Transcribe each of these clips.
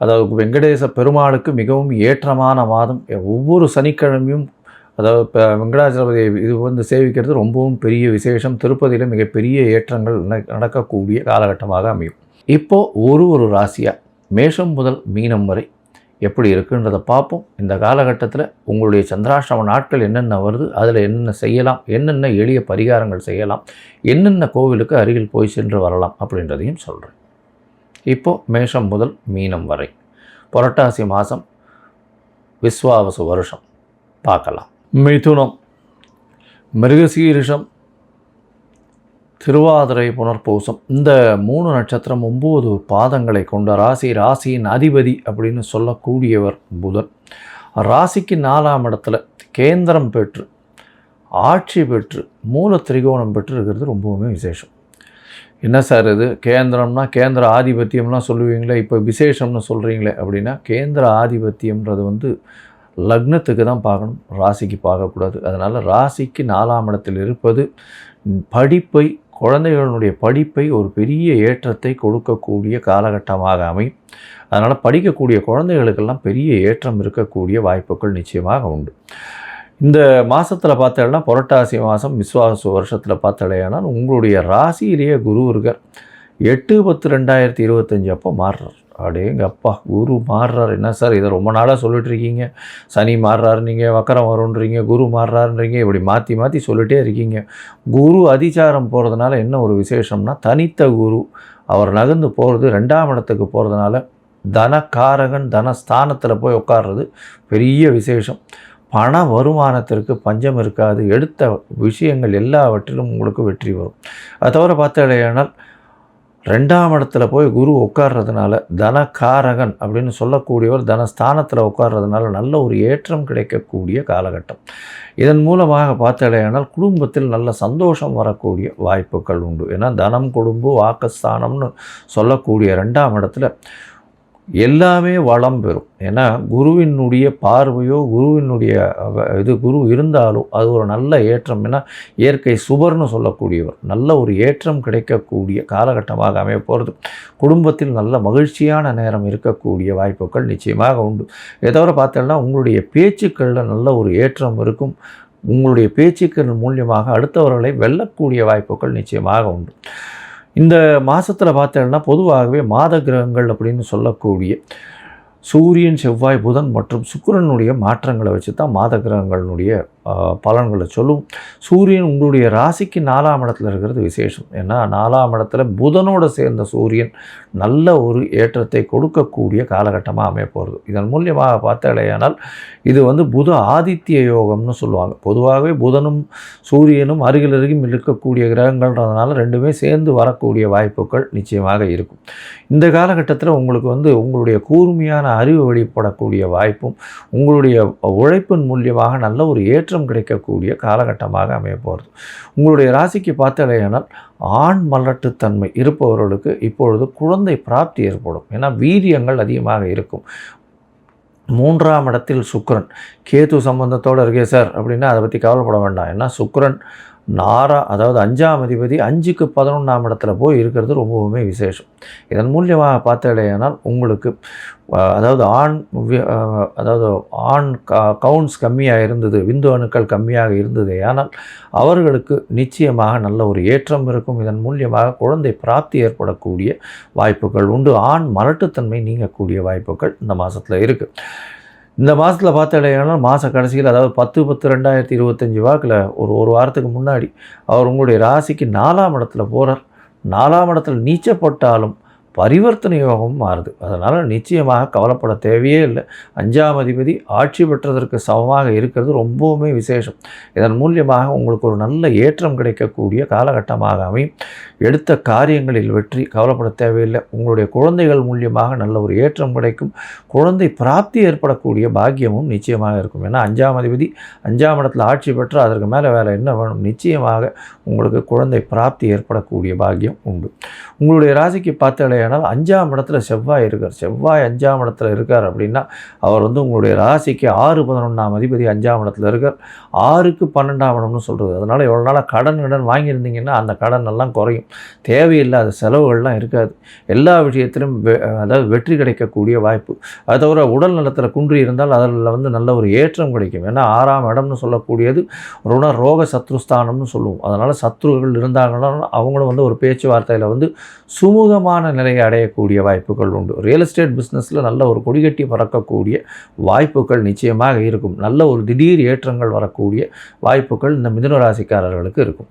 அதாவது வெங்கடேச பெருமாளுக்கு மிகவும் ஏற்றமான மாதம் ஒவ்வொரு சனிக்கிழமையும் அதாவது இப்போ வெங்கடாச்சலபதி இது வந்து சேவிக்கிறது ரொம்பவும் பெரிய விசேஷம். திருப்பதியில் மிகப்பெரிய ஏற்றங்கள் நடக்கக்கூடிய காலகட்டமாக அமையும். இப்போது ஒரு ஒரு ராசியாக மேஷம் முதல் மீனம் வரை எப்படி இருக்குன்றதை பார்ப்போம். இந்த காலகட்டத்தில் உங்களுடைய சந்திராஷ்டம நாட்கள் என்னென்ன வருது அதில் என்னென்ன செய்யலாம் என்னென்ன எளிய பரிகாரங்கள் செய்யலாம் என்னென்ன கோவிலுக்கு அருகில் போய் சென்று வரலாம் அப்படின்றதையும் சொல்கிறேன் இப்போது மேஷம் முதல் மீனம் வரை. புரட்டாசி மாதம் விஸ்வாவசு வருஷம். பார்க்கலாம். மிதுனம் மிருகசீரிஷம் திருவாதிரை புனர்பூசம் இந்த மூணு நட்சத்திரம் ஒம்பது பாதங்களை கொண்ட ராசி ராசியின் அதிபதி அப்படின்னு சொல்லக்கூடியவர் புதன். ராசிக்கு நாலாம் இடத்துல கேந்திரம் பெற்று ஆட்சி பெற்று மூல திரிகோணம் பெற்று இருக்கிறது ரொம்பவுமே விசேஷம். என்ன சார் இது? கேந்திரம்னா கேந்திர ஆதிபத்தியம்லாம் சொல்லுவீங்களே இப்போ விசேஷம்னு சொல்கிறீங்களே அப்படின்னா கேந்திர ஆதிபத்தியம்ன்றது வந்து லக்னத்துக்கு தான் பார்க்கணும் ராசிக்கு பார்க்கக்கூடாது. அதனால் ராசிக்கு நாலாம் இடத்தில் இருப்பது படிப்பை குழந்தைகளுடைய படிப்பை ஒரு பெரிய ஏற்றத்தை கொடுக்கக்கூடிய காலகட்டமாக அமையும். அதனால் படிக்கக்கூடிய குழந்தைகளுக்கெல்லாம் பெரிய ஏற்றம் இருக்கக்கூடிய வாய்ப்புகள் நிச்சயமாக உண்டு. இந்த மாதத்தில் பார்த்தேன்னா புரட்டாசி மாதம் விஸ்வாச வருஷத்தில் பார்த்தடையானால் உங்களுடைய ராசியிலேயே குரு இருக்கார். எட்டு பத்து ரெண்டாயிரத்தி இருபத்தஞ்சி அப்போ மாறுறார். அப்படியேங்க அப்பா குரு மாறுறார். என்ன சார் இதை ரொம்ப நாளாக சொல்லிட்டு இருக்கீங்க? சனி மாறுறாருன்றீங்க வக்கரம் வரும்ன்றீங்க குரு மாறுறாருன்றீங்க இப்படி மாற்றி மாற்றி சொல்லிட்டே இருக்கீங்க. குரு அதிச்சாரம் போகிறதுனால என்ன ஒரு விசேஷம்னா தனித்த குரு அவர் நகர்ந்து போகிறது ரெண்டாம் இடத்துக்கு போகிறதுனால தனக்காரகன் தனஸ்தானத்தில் போய் உட்கார்றது பெரிய விசேஷம். பண வருமானத்திற்கு பஞ்சம் இருக்காது. எடுத்த விஷயங்கள் எல்லாவற்றிலும் உங்களுக்கு வெற்றி வரும். அது தவிர பார்த்தாலேயானால் ரெண்டாம் இடத்துல போய் குரு உட்கார்றதுனால தனக்காரகன் அப்படின்னு சொல்லக்கூடியவர் தனஸ்தானத்தில் உட்கார்றதுனால நல்ல ஒரு ஏற்றம் கிடைக்கக்கூடிய காலகட்டம். இதன் மூலமாக பார்த்தாலேயானால் குடும்பத்தில் நல்ல சந்தோஷம் வரக்கூடிய வாய்ப்புகள் உண்டு. ஏன்னா தனம் குடும்பம் வாக்குஸ்தானம்னு சொல்லக்கூடிய ரெண்டாம் இடத்துல எல்லாமே வளம் பெறும். ஏன்னா குருவினுடைய பார்வையோ குருவினுடைய இது குரு இருந்தாலும் அது ஒரு நல்ல ஏற்றம். ஏன்னா இயற்கை சுபர்னு சொல்லக்கூடியவர். நல்ல ஒரு ஏற்றம் கிடைக்கக்கூடிய காலகட்டமாக அமைய போகிறது குடும்பத்தில் நல்ல மகிழ்ச்சியான நேரம் இருக்கக்கூடிய வாய்ப்புகள் நிச்சயமாக உண்டு. இதை தவிர பார்த்தோம்னா உங்களுடைய பேச்சுக்களில் நல்ல ஒரு ஏற்றம் இருக்கும். உங்களுடைய பேச்சுக்கள் மூலியமாக அடுத்தவர்களை வெல்லக்கூடிய வாய்ப்புகள் நிச்சயமாக உண்டு. இந்த மாதத்தில் பார்த்தோம்னா பொதுவாகவே மாத கிரகங்கள் அப்படின்னு சொல்லக்கூடிய சூரியன் செவ்வாய் புதன் மற்றும் சுக்கிரனுடைய மாற்றங்களை வச்சு தான் மாத கிரகங்களுடைய பலன்களை சொல்லும். சூரியன் உங்களுடைய ராசிக்கு நாலாம் இடத்துல இருக்கிறது விசேஷம். ஏன்னா நாலாம் இடத்துல புதனோடு சேர்ந்த சூரியன் நல்ல ஒரு ஏற்றத்தை கொடுக்கக்கூடிய காலகட்டமாக அமைய போகிறது இதன் மூலியமாக பார்த்தாலேயானால் இது வந்து புத ஆதித்ய யோகம்னு சொல்லுவாங்க. பொதுவாகவே புதனும் சூரியனும் அருகில் அருகில் இருக்கக்கூடிய கிரகங்கள்ன்றதுனால ரெண்டுமே சேர்ந்து வரக்கூடிய வாய்ப்புகள் நிச்சயமாக இருக்கும். இந்த காலகட்டத்தில் உங்களுக்கு வந்து உங்களுடைய கூர்மையான அறிவு வெளிப்படக்கூடிய வாய்ப்பும் உங்களுடைய உழைப்பின் மூலியமாக நல்ல ஒரு ஏற்றம் கிடைக்கக்கூடிய காலகட்டமாக அமைய போகிறது. உங்களுடைய ராசிக்கு பார்த்தாலேயானால் ஆண் மலட்டுத்தன்மை இருப்பவர்களுக்கு இப்பொழுது குழந்தை பிராப்தி ஏற்படும். ஏன்னா வீரியங்கள் அதிகமாக இருக்கும். மூன்றாம் இடத்தில் சுக்கரன். கேது சம்பந்தத்தோடு இருக்கே சார் அப்படின்னா அதை பற்றி கவலைப்பட வேண்டாம். ஏன்னா சுக்கரன் நாரா அதாவது அஞ்சாம் அதிபதி அஞ்சுக்கு பதினொன்றாம் இடத்துல போய் இருக்கிறது ரொம்பவுமே விசேஷம். இதன் மூலியமாக பார்த்தடையானால் உங்களுக்கு அதாவது ஆண் அதாவது ஆண் கவுண்ட்ஸ் கம்மியாக இருந்தது விந்து அணுக்கள் கம்மியாக இருந்தது ஆனால் அவர்களுக்கு நிச்சயமாக நல்ல ஒரு ஏற்றம் இருக்கும். இதன் மூலியமாக குழந்தை பிராப்தி ஏற்படக்கூடிய வாய்ப்புகள் உண்டு. ஆண் மலட்டுத்தன்மை நீங்கக்கூடிய வாய்ப்புகள் இந்த மாதத்தில் இருக்குது இந்த மாதத்தில் பார்த்தாலேனா மாத கடைசியில் அதாவது பத்து பத்து ரெண்டாயிரத்தி இருபத்தஞ்சி வாக்கில் ஒரு ஒரு வாரத்துக்கு முன்னாடி அவர் உங்களுடைய ராசிக்கு நாலாம் இடத்துல போகிறார் நாலாம் இடத்துல நீச்சப்பட்டாலும் பரிவர்த்தனை யோகமும் மாறுது. அதனால் நிச்சயமாக கவலைப்பட தேவையே இல்லை. அஞ்சாம் அதிபதி ஆட்சி பெற்றதற்கு சமமாக இருக்கிறது ரொம்பவுமே விசேஷம். இதன் மூலியமாக உங்களுக்கு ஒரு நல்ல ஏற்றம் கிடைக்கக்கூடிய காலகட்டமாக அமையும். எடுத்த காரியங்களில் வெற்றி கவலைப்பட தேவையில்லை. உங்களுடைய குழந்தைகள் மூலியமாக நல்ல ஒரு ஏற்றம் கிடைக்கும். குழந்தை பிராப்தி ஏற்படக்கூடிய பாக்கியமும் நிச்சயமாக இருக்கும். ஏன்னா அஞ்சாம் அதிபதி அஞ்சாம் இடத்துல ஆட்சி பெற்று அதற்கு மேலே வேலை என்ன வேணும்? நிச்சயமாக உங்களுக்கு குழந்தை பிராப்தி ஏற்படக்கூடிய பாக்கியம் உண்டு. உங்களுடைய ராசிக்கு பார்த்தாலே ஆனால் அஞ்சாம் இடத்துல செவ்வாய் இருக்கார். செவ்வாய் அஞ்சாம் இடத்துல இருக்கார் அப்படின்னா அவர் வந்து உங்களுடைய ராசிக்கு ஆறு பதினொன்றாம் அதிபதி அஞ்சாம் இடத்துல இருக்கார். ஆறுக்கு பன்னெண்டாம் இடம்னு சொல்கிறது அதனால் எவ்வளோ நாளாக கடன் கடன் வாங்கியிருந்தீங்கன்னா அந்த கடன் எல்லாம் குறையும். தேவையில்லாத செலவுகள்லாம் இருக்காது. எல்லா விஷயத்திலும் அதாவது வெற்றி கிடைக்கக்கூடிய வாய்ப்பு. அது தவிர உடல் நலத்தில் குன்றி இருந்தால் அதில் வந்து நல்ல ஒரு ஏற்றம் கிடைக்கும். ஏன்னா ஆறாம் இடம்னு சொல்லக்கூடியது ருண ரோக சத்ருஸ்தானம்னு சொல்லுவோம். அதனால் சத்ருகள் இருந்தாங்கன்னா அவங்களும் வந்து ஒரு பேச்சுவார்த்தையில் வந்து சுமூகமான நிலையை அடையக்கூடிய வாய்ப்புகள் உண்டு. ரியல் எஸ்டேட் பிஸ்னஸில் நல்ல ஒரு கொடிகட்டி பறக்கக்கூடிய வாய்ப்புகள் நிச்சயமாக இருக்கும். நல்ல ஒரு திடீர் ஏற்றங்கள் வரக்கூடிய வாய்ப்புகள் இந்த மிதுன ராசிக்காரர்களுக்கு இருக்கும்.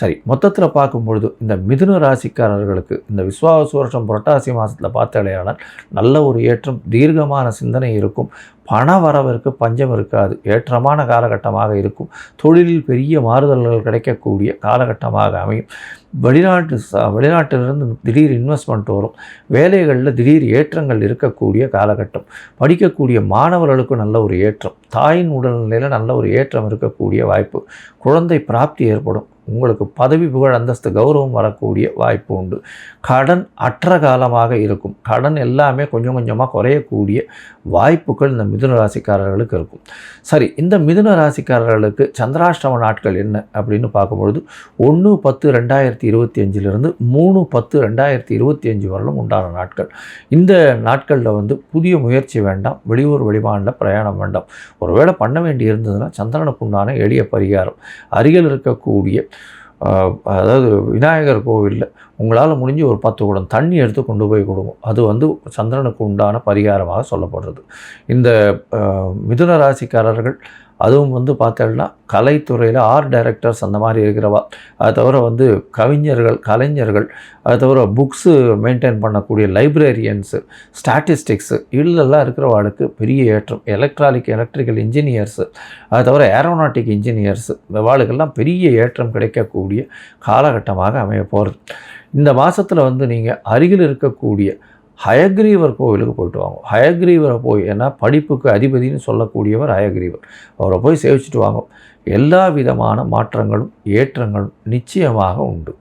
சரி மொத்தத்தில் பார்க்கும்பொழுது இந்த மிதுன ராசிக்காரர்களுக்கு இந்த விஸ்வாச வருஷம் புரட்டாசி மாதத்தில் பார்த்தாலேயானால் நல்ல ஒரு ஏற்றம் தீர்க்கமான சிந்தனை இருக்கும். பண வரவிற்கு பஞ்சம் இருக்காது. ஏற்றமான காலகட்டமாக இருக்கும். தொழிலில் பெரிய மாறுதல்கள் கிடைக்கக்கூடிய காலகட்டமாக அமையும். வெளிநாட்டு வெளிநாட்டிலிருந்து திடீர் இன்வெஸ்ட்மெண்ட் வரும். வேலைகளில் திடீர் ஏற்றங்கள் இருக்கக்கூடிய காலகட்டம். படிக்கக்கூடிய மாணவர்களுக்கு நல்ல ஒரு ஏற்றம். தாயின் உடல்நிலையில் நல்ல ஒரு ஏற்றம் இருக்கக்கூடிய வாய்ப்பு. குழந்தை பிராப்தி ஏற்படும். உங்களுக்கு பதவி புகழ் அந்தஸ்து கௌரவம் வரக்கூடிய வாய்ப்பு உண்டு. கடன் அற்ற காலமாக இருக்கும். கடன் எல்லாமே கொஞ்சம் கொஞ்சமாக குறையக்கூடிய வாய்ப்புகள் இந்த மிதுன ராசிக்காரர்களுக்கு இருக்கும். சரி இந்த மிதுன ராசிக்காரர்களுக்கு சந்திராஷ்டம நாட்கள் என்ன அப்படின்னு பார்க்கும்பொழுது ஒன்று பத்து ரெண்டாயிரத்தி இருபத்தி அஞ்சிலிருந்து மூணு பத்து ரெண்டாயிரத்தி இருபத்தி அஞ்சு வரலும் உண்டான நாட்கள். இந்த நாட்களில் வந்து புதிய முயற்சி வேண்டாம் வெளியூர் வெளிமாநில பிரயாணம் வேண்டாம். ஒருவேளை பண்ண வேண்டி இருந்ததுன்னா சந்திரனுக்கு உண்டான எளிய பரிகாரம். அருகில் இருக்கக்கூடிய அதாவது விநாயகர் கோவிலில் உங்களால் முடிஞ்சு ஒரு பத்து குடம் தண்ணி எடுத்து கொண்டு போய் கொடுங்க. அது வந்து சந்திரனுக்கு உண்டான பரிகாரமாக சொல்லப்படுறது. இந்த மிதுன ராசிக்காரர்கள் அதுவும் வந்து பார்த்தோம்னா கலைத்துறையில் ஆர்ட் டைரக்டர்ஸ் அந்த மாதிரி இருக்கிறவா. அதை தவிர வந்து கவிஞர்கள் கலைஞர்கள் அதை தவிர புக்ஸு மெயின்டைன் பண்ணக்கூடிய லைப்ரரியன்ஸு ஸ்டாட்டிஸ்டிக்ஸு இல்லெல்லாம் இருக்கிறவாளுக்கு பெரிய ஏற்றம். எலக்ட்ரானிக் எலக்ட்ரிக்கல் இன்ஜினியர்ஸு அதை தவிர ஏரோனாட்டிக் இன்ஜினியர்ஸு வாழ்க்கெல்லாம் பெரிய ஏற்றம் கிடைக்கக்கூடிய காலகட்டமாக அமைய போகிறது இந்த மாதத்தில் வந்து நீங்கள் அருகில் இருக்கக்கூடிய ஹயக்ரீவர் கோவிலுக்கு போயிட்டு வாங்க. ஹயக்ரீவரை போய் ஏன்னா படிப்புக்கு அதிபதினு சொல்லக்கூடியவர் ஹயக்ரீவர். அவரை போய் சேவிச்சுட்டு வாங்க. எல்லா விதமான மாற்றங்களும் ஏற்றங்களும் நிச்சயமாக உண்டு.